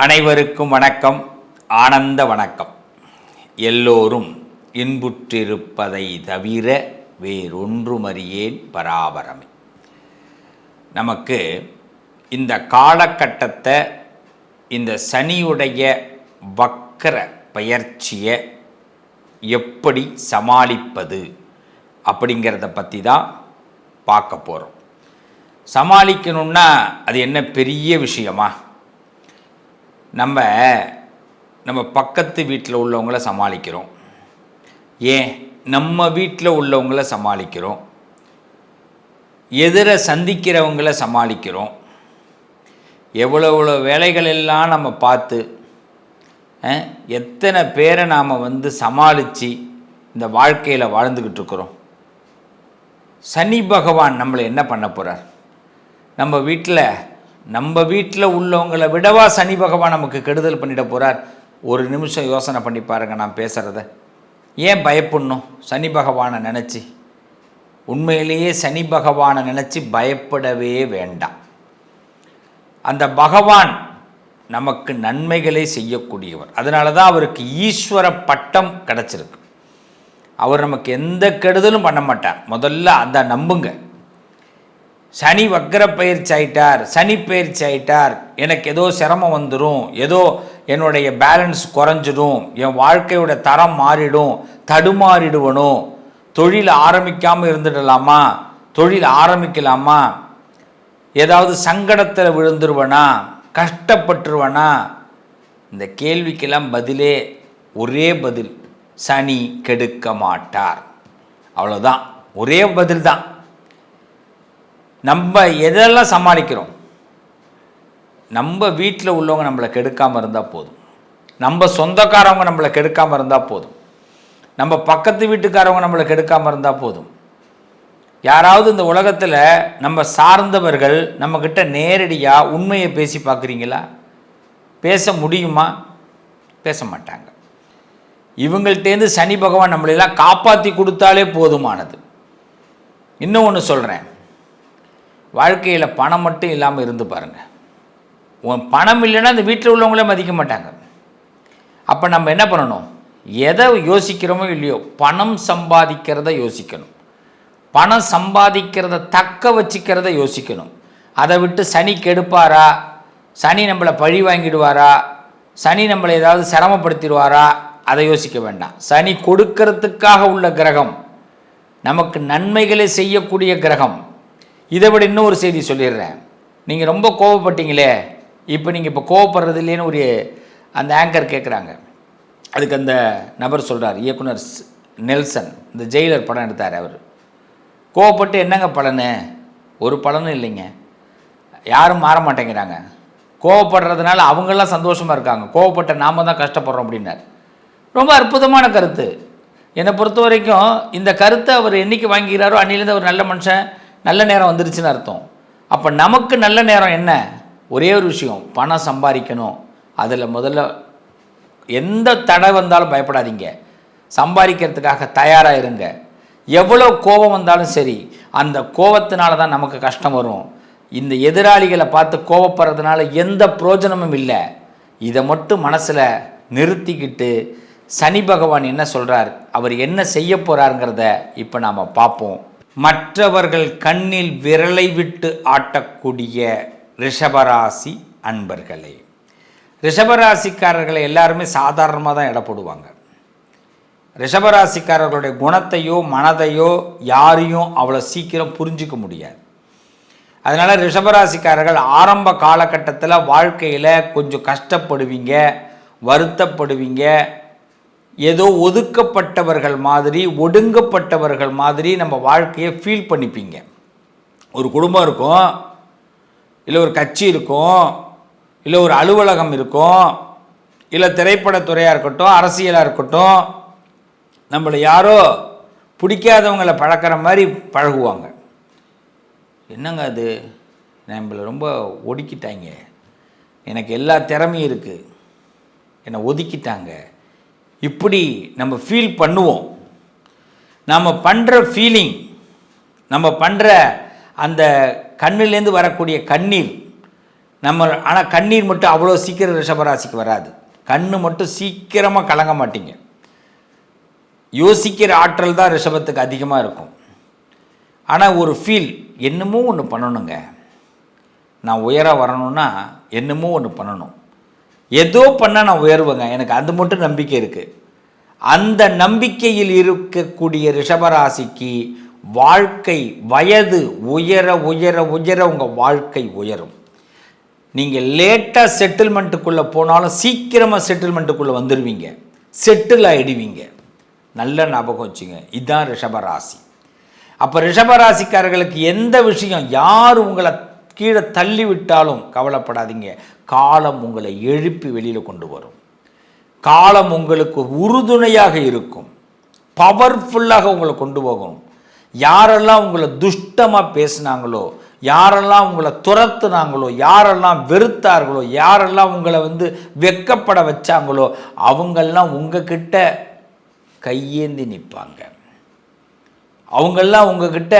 அனைவருக்கும் வணக்கம். ஆனந்த வணக்கம். எல்லோரும் இன்புற்றிருப்பதை தவிர வேறொன்றுமறியேன் பராபரமே. நமக்கு இந்த காலகட்டத்தை இந்த சனியுடைய வக்கர பயிற்சியை எப்படி சமாளிப்பது அப்படிங்கிறத பற்றி தான் பார்க்க போகிறோம் சமாளிக்கணும்னா அது என்ன பெரிய விஷயமா? நம்ம நம்ம பக்கத்து வீட்டில் உள்ளவங்கள சமாளிக்கிறோம். ஏன்? நம்ம வீட்டில் உள்ளவங்கள சமாளிக்கிறோம். எதிரை சந்திக்கிறவங்கள சமாளிக்கிறோம். எவ்வளோ எவ்வளோ வேலைகள் எல்லாம் நம்ம பார்த்து எத்தனை பேரை நாம் வந்து சமாளித்து இந்த வாழ்க்கையில் வாழ்ந்துக்கிட்டு இருக்கிறோம். சனி பகவான் நம்மளை என்ன பண்ண போகிறார் நம்ம வீட்டில் நம்ம வீட்டில் உள்ளவங்களை விடவா சனி பகவான் நமக்கு கெடுதல் பண்ணிட போகிறார் ஒரு நிமிஷம் யோசனை பண்ணி பாருங்க நான் பேசுகிறத ஏன் பயப்படணும்? சனி பகவானை நினச்சி. உண்மையிலேயே சனி பகவானை நினச்சி பயப்படவே வேண்டாம். அந்த பகவான் நமக்கு நன்மைகளை செய்யக்கூடியவர். அதனால தான் அவருக்கு ஈஸ்வர பட்டம் கிடச்சிருக்கு. அவர் நமக்கு எந்த கெடுதலும் பண்ண மாட்டார். முதல்ல அந்த நம்புங்க. சனி வக்கர பயிற்சி ஆயிட்டார் சனி பயிற்சி ஆயிட்டார். எனக்கு ஏதோ சிரமம் வந்துடும் ஏதோ என்னுடைய பேலன்ஸ் குறைஞ்சிடும் என் வாழ்க்கையோட தரம் மாறிடும் தடுமாறிடுவனும் தொழில் ஆரம்பிக்காமல் இருந்துடலாமா? தொழில் ஆரம்பிக்கலாமா? ஏதாவது சங்கடத்தில் விழுந்துருவனா? கஷ்டப்பட்டுருவனா? இந்த கேள்விக்கெல்லாம் பதிலே ஒரே பதில் சனி கெடுக்க மாட்டார். அவ்வளோதான் ஒரே பதில் தான் நம்ம எதெல்லாம் சமாளிக்கிறோம்? நம்ம வீட்டில் உள்ளவங்க நம்மளை கெடுக்காமல் இருந்தால் போதும். நம்ம சொந்தக்காரவங்க நம்மளை கெடுக்காமல் இருந்தால் போதும். நம்ம பக்கத்து வீட்டுக்காரவங்க நம்மளை கெடுக்காமல் இருந்தால் போதும். யாராவது இந்த உலகத்தில் நம்ம சார்ந்தவர்கள் நம்மக்கிட்ட நேரடியாக உண்மையை பேசி பார்க்குறீங்களா? பேச முடியுமா? பேச மாட்டாங்க. இவங்கள்ட்டேருந்து சனி பகவான் நம்மளெல்லாம் காப்பாற்றி கொடுத்தாலே போதுமானது. இன்னும் ஒன்று சொல்கிறேன் வாழ்க்கையில் பணம் மட்டும் இல்லாமல் இருந்து பாருங்கள் உன் பணம் இல்லைன்னா அந்த வீட்டில் உள்ளவங்களே மதிக்க மாட்டாங்க. அப்போ நம்ம என்ன பண்ணணும்? எதை யோசிக்கிறோமோ இல்லையோ பணம் சம்பாதிக்கிறத யோசிக்கணும். பணம் சம்பாதிக்கிறத தக்க வச்சுக்கிறத யோசிக்கணும். அதை விட்டு சனி கெடுப்பாரா? சனி நம்மளை பழி வாங்கிடுவாரா? சனி நம்மளை ஏதாவது சிரமப்படுத்திடுவாரா? அதை யோசிக்க வேண்டாம். சனி கொடுக்கறதுக்காக உள்ள கிரகம் நமக்கு நன்மைகளை செய்யக்கூடிய கிரகம். இதை விட இன்னொரு செய்தி சொல்லிடுறேன். நீங்கள் ரொம்ப கோவப்பட்டீங்களே இப்போ நீங்கள் இப்போ கோவப்படுறது இல்லைன்னு ஒரு அந்த ஆங்கர் கேட்குறாங்க அதுக்கு அந்த நபர் சொல்கிறார் இயக்குனர் நெல்சன் இந்த ஜெயிலர் படம் எடுத்தார் அவர். கோவப்பட்டு என்னங்க பலனு? ஒரு பலனும் இல்லைங்க. யாரும் மாற மாட்டேங்கிறாங்க. கோவப்படுறதுனால அவங்களாம் சந்தோஷமாக இருக்காங்க. கோவப்பட்ட நாம தான் கஷ்டப்படுறோம் அப்படின்னார். ரொம்ப அற்புதமான கருத்து. என்னை பொறுத்த வரைக்கும் இந்த கருத்தை அவர் என்னைக்கு வாங்கிக்கிறாரோ அன்னிலேருந்து அவர் நல்ல மனுஷன். நல்ல நேரம் வந்துருச்சுன்னு அர்த்தம். அப்போ நமக்கு நல்ல நேரம் என்ன? ஒரே ஒரு விஷயம் பணம் சம்பாதிக்கணும். அதில் முதல்ல எந்த தடை வந்தாலும் பயப்படாதீங்க. சம்பாதிக்கிறதுக்காக தயாராக இருங்க. எவ்வளோ கோபம் வந்தாலும் சரி அந்த கோபத்தினால தான் நமக்கு கஷ்டம் வரும். இந்த எதிராளிகளை பார்த்து கோபப்படுறதுனால எந்த பிரயோஜனமும் இல்லை. இதை மட்டும் மனசில் நிறுத்திக்கிட்டு சனி பகவான் என்ன சொல்கிறார் அவர் என்ன செய்ய போகிறாருங்கிறத இப்போ நாம் பார்ப்போம். மற்றவர்கள் கண்ணில் விரலை விட்டு ஆட்டக்கூடிய ரிஷபராசி அன்பர்களே. ரிஷபராசிக்காரர்களை எல்லாருமே சாதாரணமாக தான் இடப்படுவாங்க ரிஷபராசிக்காரர்களுடைய குணத்தையோ மனதையோ யாரையும் அவ்வளோ சீக்கிரம் புரிஞ்சிக்க முடியாது. அதனால் ரிஷபராசிக்காரர்கள் ஆரம்ப காலகட்டத்தில் வாழ்க்கையில் கொஞ்சம் கஷ்டப்படுவீங்க வருத்தப்படுவீங்க ஏதோ ஒதுக்கப்பட்டவர்கள் மாதிரி ஒடுங்கப்பட்டவர்கள் மாதிரி நம்ம வாழ்க்கையை ஃபீல் பண்ணிப்பீங்க. ஒரு குடும்பம் இருக்கும் இல்லை ஒரு கட்சி இருக்கும் இல்லை ஒரு அலுவலகம் இருக்கும் இல்லை திரைப்படத்துறையாக இருக்கட்டும் அரசியலாக இருக்கட்டும் நம்மளை யாரோ பிடிக்காதவங்கள பழக்கிற மாதிரி பழகுவாங்க. என்னங்க அது? நம்மளை ரொம்ப ஒடுக்கிட்டாங்க எனக்கு எல்லா திறமையும் இருக்குது என்னை ஒதுக்கிட்டாங்க. இப்படி நம்ம ஃபீல் பண்ணுவோம். நம்ம பண்ணுற ஃபீலிங் நம்ம பண்ணுற அந்த கண்ணிலேருந்து வரக்கூடிய கண்ணீர் நம்ம ஆனால் கண்ணீர் மட்டும் அவ்வளோ சீக்கிரம் ரிஷபராசிக்கு வராது. கண் மட்டும் சீக்கிரமாக கலங்க மாட்டீங்க. யோசிக்கிற ஆற்றல் தான் ரிஷபத்துக்கு அதிகமாக இருக்கும். ஆனால் ஒரு ஃபீல் என்னமோ ஒன்று பண்ணணுங்க. நான் உயராக வரணும்னா என்னமோ ஒன்று பண்ணணும். ஏதோ பண்ணால் நான் உயர்வேங்க. எனக்கு அது மட்டும் நம்பிக்கை இருக்குது அந்த நம்பிக்கையில் இருக்கக்கூடிய ரிஷபராசிக்கு வாழ்க்கை வயது உயர உயர உயர உங்கள் வாழ்க்கை உயரும். நீங்கள் லேட்டாக செட்டில்மெண்ட்டுக்குள்ளே போனாலும் சீக்கிரமாக செட்டில்மெண்ட்டுக்குள்ளே வந்துடுவீங்க செட்டில் ஆகிடுவீங்க நல்ல ஞாபகம் வச்சுங்க. இதுதான் ரிஷபராசி. அப்போ ரிஷபராசிக்காரர்களுக்கு எந்த விஷயம்? யார் உங்களை கீழே தள்ளி விட்டாலும் கவலைப்படாதீங்க. காலம் உங்களை எழுப்பி வெளியில் கொண்டு வரும். காலம் உங்களுக்கு உறுதுணையாக இருக்கும். பவர்ஃபுல்லாக உங்களை கொண்டு போகும். யாரெல்லாம் உங்களை துஷ்டமாக பேசினாங்களோ யாரெல்லாம் உங்களை துரத்துனாங்களோ யாரெல்லாம் வெறுத்தார்களோ யாரெல்லாம் உங்களை வந்து வெக்கப்பட வச்சாங்களோ அவங்கெல்லாம் உங்ககிட்ட கையேந்தி நிற்பாங்க. அவங்கெல்லாம் உங்ககிட்ட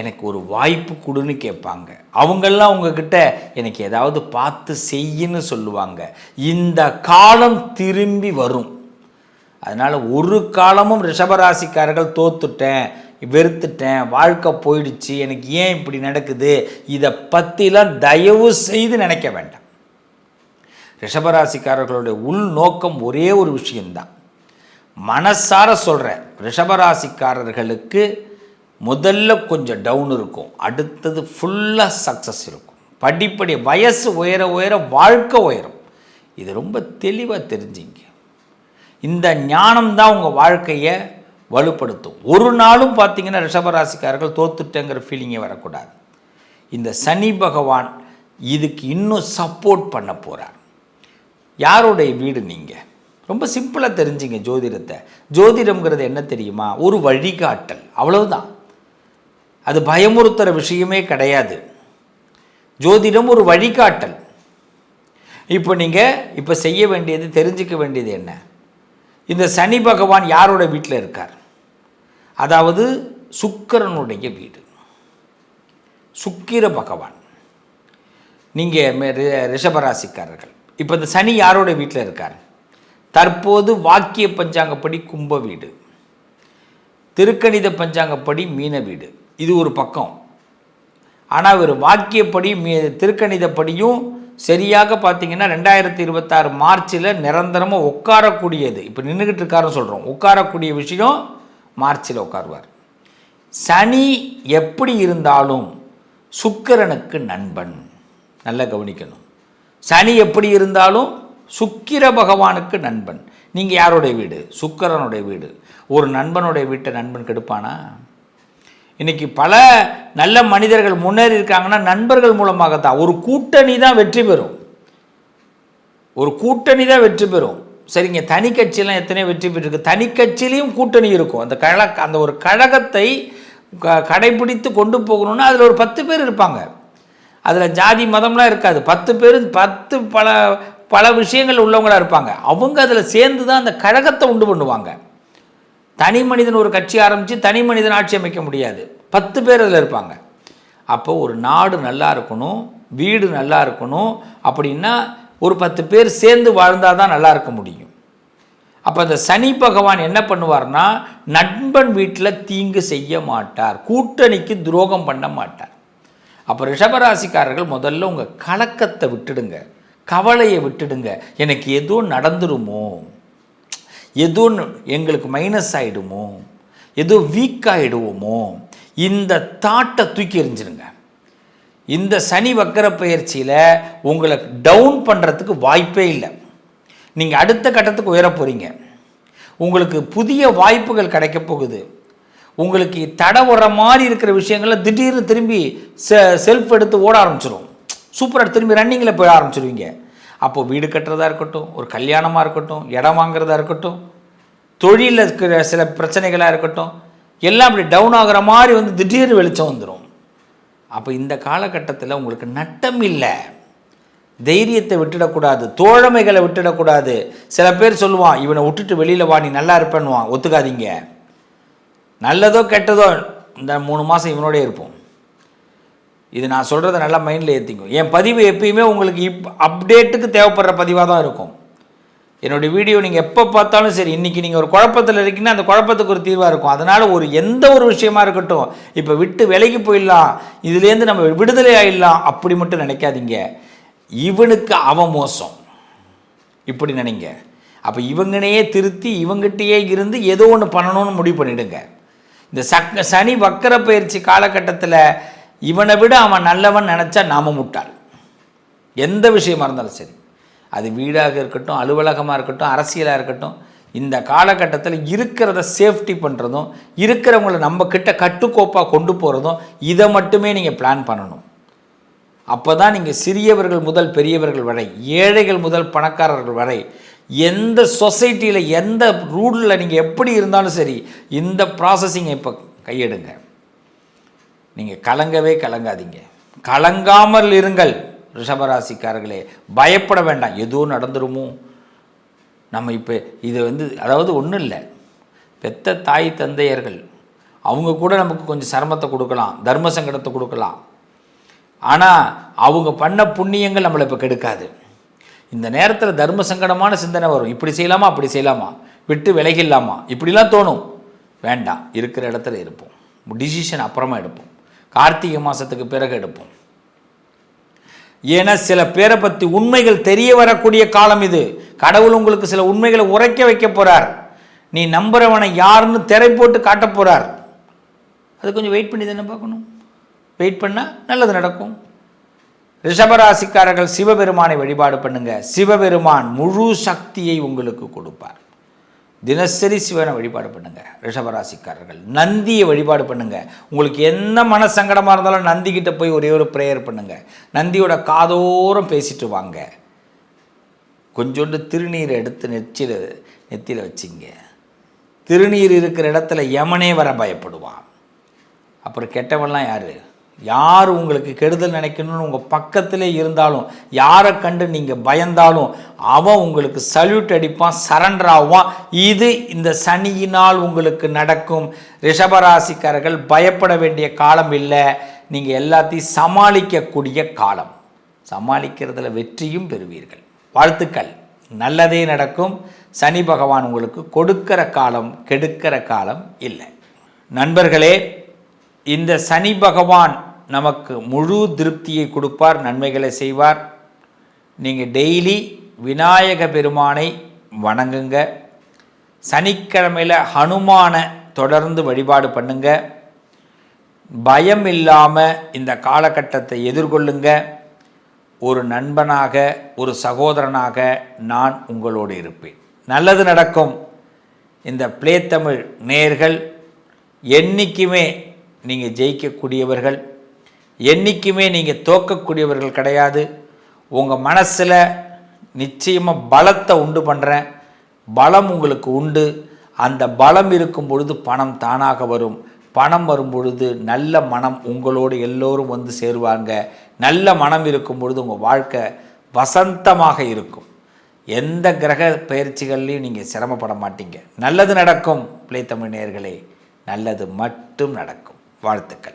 எனக்கு ஒரு வாய்ப்பு கொடுன்னு கேட்பாங்க. அவங்கெல்லாம் உங்ககிட்ட எனக்கு ஏதாவது பார்த்து செய்யின்னு சொல்லுவாங்க. இந்த காலம் திரும்பி வரும். அதனால் ஒரு காலமும் ரிஷபராசிக்காரர்கள் தோத்துட்டேன் வெறுத்துட்டேன் வாழ்க்கை போயிடுச்சு எனக்கு ஏன் இப்படி நடக்குது இதை பற்றிலாம் தயவு செய்து நினைக்க வேண்டாம். ரிஷபராசிக்காரர்களுடைய உள் நோக்கம் ஒரே ஒரு விஷயந்தான் மனசார சொல்கிறேன் ரிஷபராசிக்காரர்களுக்கு முதல்ல கொஞ்சம் டவுன் இருக்கும். அடுத்தது ஃபுல்லாக சக்ஸஸ் இருக்கும். படிப்படி வயசு உயர உயர வாழ்க்கை உயரும். இது ரொம்ப தெளிவாக தெரிஞ்சிங்க. இந்த ஞானம் தான் உங்கள் வாழ்க்கையை வலுப்படுத்தும். ஒரு நாளும் பார்த்தீங்கன்னா ரிஷபராசிக்காரர்கள் தோத்துட்டேங்கிற ஃபீலிங்கே வரக்கூடாது. இந்த சனி பகவான் இதுக்கு இன்னும் சப்போர்ட் பண்ண போகிறார் யாருடைய வீடு நீங்கள் ரொம்ப சிம்பிளாக தெரிஞ்சுங்க ஜோதிடத்தை. ஜோதிடம்ங்கிறது என்ன தெரியுமா? ஒரு வழிகாட்டல். அவ்வளவுதான். அது பயமுறுத்துகிற விஷயமே கிடையாது. ஜோதிடம் ஒரு வழிகாட்டல். இப்போ நீங்கள் இப்போ செய்ய வேண்டியது தெரிஞ்சுக்க வேண்டியது என்ன? இந்த சனி பகவான் யாரோட வீட்டில் இருக்கார்? அதாவது சுக்கிரனுடைய வீடு. சுக்கிர பகவான். நீங்கள் ரிஷபராசிக்காரர்கள். இப்போ இந்த சனி யாரோட வீட்டில் இருக்கார்? தற்போது வாக்கிய பஞ்சாங்கப்படி கும்ப வீடு. திருக்கணித பஞ்சாங்கப்படி மீன வீடு. இது ஒரு பக்கம். ஆனால் இவர் வாக்கியப்படி மீ திருக்கணிதப்படியும் சரியாக பார்த்தீங்கன்னா ரெண்டாயிரத்தி இருபத்தாறு மார்ச்சில் நிரந்தரமாக உட்காரக்கூடியது. இப்போ நின்றுக்கிட்டு இருக்காருன்னு சொல்கிறோம் உட்காரக்கூடிய விஷயம் மார்ச்சில் உட்காருவார். சனி எப்படி இருந்தாலும் சுக்கிரனுக்கு நண்பன். நல்லா கவனிக்கணும். சனி எப்படி இருந்தாலும் சுக்கிர பகவானுக்கு நண்பன். நீங்கள் யாருடைய வீடு? சுக்கிரனுடைய வீடு. ஒரு நண்பனுடைய வீட்டை நண்பன் கெடுப்பானா? இன்னைக்கு பல நல்ல மனிதர்கள் முன்னேறி இருக்காங்கன்னா நண்பர்கள் மூலமாக தான் ஒரு கூட்டணி தான் வெற்றி பெறும். ஒரு கூட்டணி தான் வெற்றி பெறும். சரிங்க தனி கட்சியெலாம் எத்தனையோ வெற்றி பெற்றிருக்கு. தனி கட்சியிலையும் கூட்டணி இருக்கும். அந்த கழ அந்த ஒரு கழகத்தை க- கடைபிடித்து கொண்டு போகணும்னா அதில் ஒரு பத்து பேர் இருப்பாங்க. அதில் ஜாதி மதம்லாம் இருக்காது. பத்து பேர் பத்து பல பல விஷயங்கள் உள்ளவங்களா இருப்பாங்க. அவங்க அதில் சேர்ந்து தான் அந்த கழகத்தை உண்டு பண்ணுவாங்க. தனி மனிதன் ஒரு கட்சி ஆரம்பித்து தனி மனிதன் ஆட்சி அமைக்க முடியாது. பத்து பேர் அதில் இருப்பாங்க. அப்போ ஒரு நாடு நல்லா இருக்கணும் வீடு நல்லா இருக்கணும் அப்படின்னா ஒரு பத்து பேர் சேர்ந்து வாழ்ந்தால் தான் நல்லா இருக்க முடியும். அப்போ அந்த சனி பகவான் என்ன பண்ணுவார்னா நண்பன் வீட்டில் தீங்கு செய்ய மாட்டார் கூட்டணிக்கு துரோகம் பண்ண மாட்டார். அப்போ ரிஷபராசிக்காரர்கள் முதல்ல உங்கள் கலக்கத்தை விட்டுடுங்க கவலையை விட்டுடுங்க எனக்கு ஏதோ நடந்துருமோ? எதுவும் எங்களுக்கு மைனஸ் ஆகிடுமோ எதுவும் வீக் ஆகிடுவோமோ இந்த தாட்டை தூக்கி எறிஞ்சிருங்க இந்த சனி வக்கர பயிற்சியில் உங்களை டவுன் பண்ணுறதுக்கு வாய்ப்பே இல்லை. நீங்கள் அடுத்த கட்டத்துக்கு உயர போகிறீங்க உங்களுக்கு புதிய வாய்ப்புகள் கிடைக்க போகுது. உங்களுக்கு தடை வர மாதிரி இருக்கிற விஷயங்கள்ல திடீர்னு திரும்பி செ செல்ஃப் எடுத்து ஓட ஆரம்பிச்சிடும் சூப்பராக திரும்பி ரன்னிங்கில் போய் ஆரம்பிச்சிடுவீங்க அப்போது வீடு கட்டுறதா இருக்கட்டும் ஒரு கல்யாணமாக இருக்கட்டும் இடம் வாங்குறதா இருக்கட்டும் தொழிலில் இருக்கிற சில பிரச்சனைகளாக இருக்கட்டும் எல்லாம் அப்படி டவுன் ஆகுற மாதிரி வந்து திடீர்னு வெளிச்சம் வந்துடும் அப்போ இந்த காலகட்டத்தில் உங்களுக்கு நட்டம் இல்லை. தைரியத்தை விட்டுடக்கூடாது தோழமைகளை விட்டுடக்கூடாது. சில பேர் சொல்லுவான் இவனை விட்டுட்டு வெளியில் வா நீ நல்லா இருப்பேன்னுவான். ஒத்துக்காதீங்க. நல்லதோ கெட்டதோ இந்த மூணு மாதம் இவனோடே இருப்போம். இது நான் சொல்கிறத நல்லா மைண்டில் ஏற்றிக்கும் என் பதிவு எப்பயுமே உங்களுக்கு இப் அப்டேட்டுக்கு தேவைப்படுற பதிவாக தான் இருக்கும். என்னுடைய வீடியோ நீங்கள் எப்போ பார்த்தாலும் சரி இன்றைக்கி நீங்கள் ஒரு குழப்பத்தில் இருக்கீங்கன்னா அந்த குழப்பத்துக்கு ஒரு தீர்வாக இருக்கும். அதனால் ஒரு எந்த ஒரு விஷயமா இருக்கட்டும் இப்போ விட்டு விலைக்கு போயிடலாம் இதுலேருந்து நம்ம விடுதலை ஆயிடலாம் அப்படி மட்டும் நினைக்காதீங்க. இவனுக்கு அவன் மோசம். இப்படி நினைங்க. அப்போ இவங்கனையே திருத்தி இவங்கிட்டயே இருந்து ஏதோ ஒன்று பண்ணணும்னு முடிவு பண்ணிடுங்க. இந்த சக் சனி வக்கர பயிற்சி காலகட்டத்தில் இவனை விட அவன் நல்லவன் நினச்சா நாம முட்டாள். எந்த விஷயமா இருந்தாலும் சரி. அது வீடாக இருக்கட்டும் அலுவலகமாக இருக்கட்டும் அரசியலாக இருக்கட்டும் இந்த காலகட்டத்தில் இருக்கிறத சேஃப்டி பண்ணுறதும் இருக்கிறவங்கள நம்ம கிட்ட கட்டுக்கோப்பாக கொண்டு போகிறதும் இதை மட்டுமே நீங்கள் பிளான் பண்ணணும். அப்போ தான் நீங்கள் சிறியவர்கள் முதல் பெரியவர்கள் வரை ஏழைகள் முதல் பணக்காரர்கள் வரை எந்த சொசைட்டியில் எந்த ரூலில் நீங்கள் எப்படி இருந்தாலும் சரி இந்த ப்ராசஸிங்கை இப்போ கையெடுங்க. நீங்கள் கலங்கவே கலங்காதீங்க. கலங்காமல் இருங்கள் ரிஷபராசிக்காரர்களே. பயப்பட வேண்டாம். எதுவும் நடந்துருமோ. நம்ம இப்போ இது வந்து அதாவது ஒன்றும் இல்லை. பெத்த தாய் தந்தையர்கள் அவங்க கூட நமக்கு கொஞ்சம் சிரமத்தை கொடுக்கலாம். தர்ம சங்கடத்தை கொடுக்கலாம். ஆனால் அவங்க பண்ண புண்ணியங்கள் நம்மளை இப்போ கெடுக்காது. இந்த நேரத்தில் தர்ம சங்கடமான சிந்தனை வரும். இப்படி செய்யலாமா? அப்படி செய்யலாமா? விட்டு விலகிடலாமா? இப்படிலாம் தோணும். வேண்டாம். இருக்கிற இடத்துல இருப்போம். டிசிஷன் அப்புறமா எடுப்போம். கார்த்திகை மாதத்துக்கு பிறகு எடுப்போம். ஏன்னா சில பேரை பற்றி உண்மைகள் தெரிய வரக்கூடிய காலம் இது. கடவுள் உங்களுக்கு சில உண்மைகளை உரைக்க வைக்க போகிறார் நீ நம்புறவனை யாருன்னு திரை போட்டு காட்ட போகிறார் அது கொஞ்சம் வெயிட் பண்ணி தானே பார்க்கணும். வெயிட் பண்ணால் நல்லது நடக்கும். ரிஷபராசிக்காரர்கள் சிவபெருமானை வழிபாடு பண்ணுங்க. சிவபெருமான் முழு சக்தியை உங்களுக்கு கொடுப்பார். தினசரி சிவனை வழிபாடு பண்ணுங்கள் ரிஷபராசிக்காரர்கள் நந்தியை வழிபாடு பண்ணுங்கள் உங்களுக்கு என்ன மன சங்கடமாக இருந்தாலும் நந்திக்கிட்ட போய் ஒரே ஒரு ப்ரேயர் பண்ணுங்கள் நந்தியோட காதோரம் பேசிட்டு வாங்க. கொஞ்சோண்டு திருநீரை எடுத்து நெச்சில நெத்தியில் வச்சிங்க. திருநீர் இருக்கிற இடத்துல யமனே வர பயப்படுவான். அப்புறம் கெட்டவன்லாம் யார்? யார் உங்களுக்கு கெடுதல் நினைக்கணும்னு உங்கள் பக்கத்திலே இருந்தாலும் யாரை கண்டு நீங்கள் பயந்தாலும் அவன் உங்களுக்கு சல்யூட் அடிப்பான் சரண்டர் ஆவான். இது இந்த சனியினால் உங்களுக்கு நடக்கும். ரிஷபராசிக்காரர்கள் பயப்பட வேண்டிய காலம் இல்லை. நீங்கள் எல்லாத்தையும் சமாளிக்கக்கூடிய காலம். சமாளிக்கிறதுல வெற்றியும் பெறுவீர்கள். வாழ்த்துக்கள். நல்லதே நடக்கும். சனி பகவான் உங்களுக்கு கொடுக்கிற காலம் கெடுக்கிற காலம் இல்லை. நண்பர்களே இந்த சனி பகவான் நமக்கு முழு திருப்தியை கொடுப்பார் நன்மைகளை செய்வார். நீங்கள் டெய்லி விநாயக பெருமானை வணங்குங்க. சனிக்கிழமையில் ஹனுமானை தொடர்ந்து வழிபாடு பண்ணுங்க. பயம் இல்லாமல் இந்த காலகட்டத்தை எதிர்கொள்ளுங்க. ஒரு நண்பனாக ஒரு சகோதரனாக நான் உங்களோடு இருப்பேன். நல்லது நடக்கும். இந்த பிளே தமிழ் நேர்கள் என்றைக்குமே நீங்கள் ஜெயிக்கக்கூடியவர்கள். என்றைக்குமே நீங்கள் தோக்கக்கூடியவர்கள் கிடையாது. உங்கள் மனசில் நிச்சயமாக பலத்தை உண்டு பண்ணுறேன் பலம் உங்களுக்கு உண்டு. அந்த பலம் இருக்கும் பொழுது பணம் தானாக வரும். பணம் வரும் பொழுது நல்ல மனம் உங்களோடு எல்லோரும் வந்து சேருவாங்க. நல்ல மனம் இருக்கும் பொழுது உங்கள் வாழ்க்கை வசந்தமாக இருக்கும். எந்த கிரக பயிற்சிகள்லையும் நீங்கள் சிரமப்பட மாட்டீங்க. நல்லது நடக்கும். பிள்ளை தமிழ் நல்லது மட்டும் நடக்கும். வாழ்த்துக்கள்.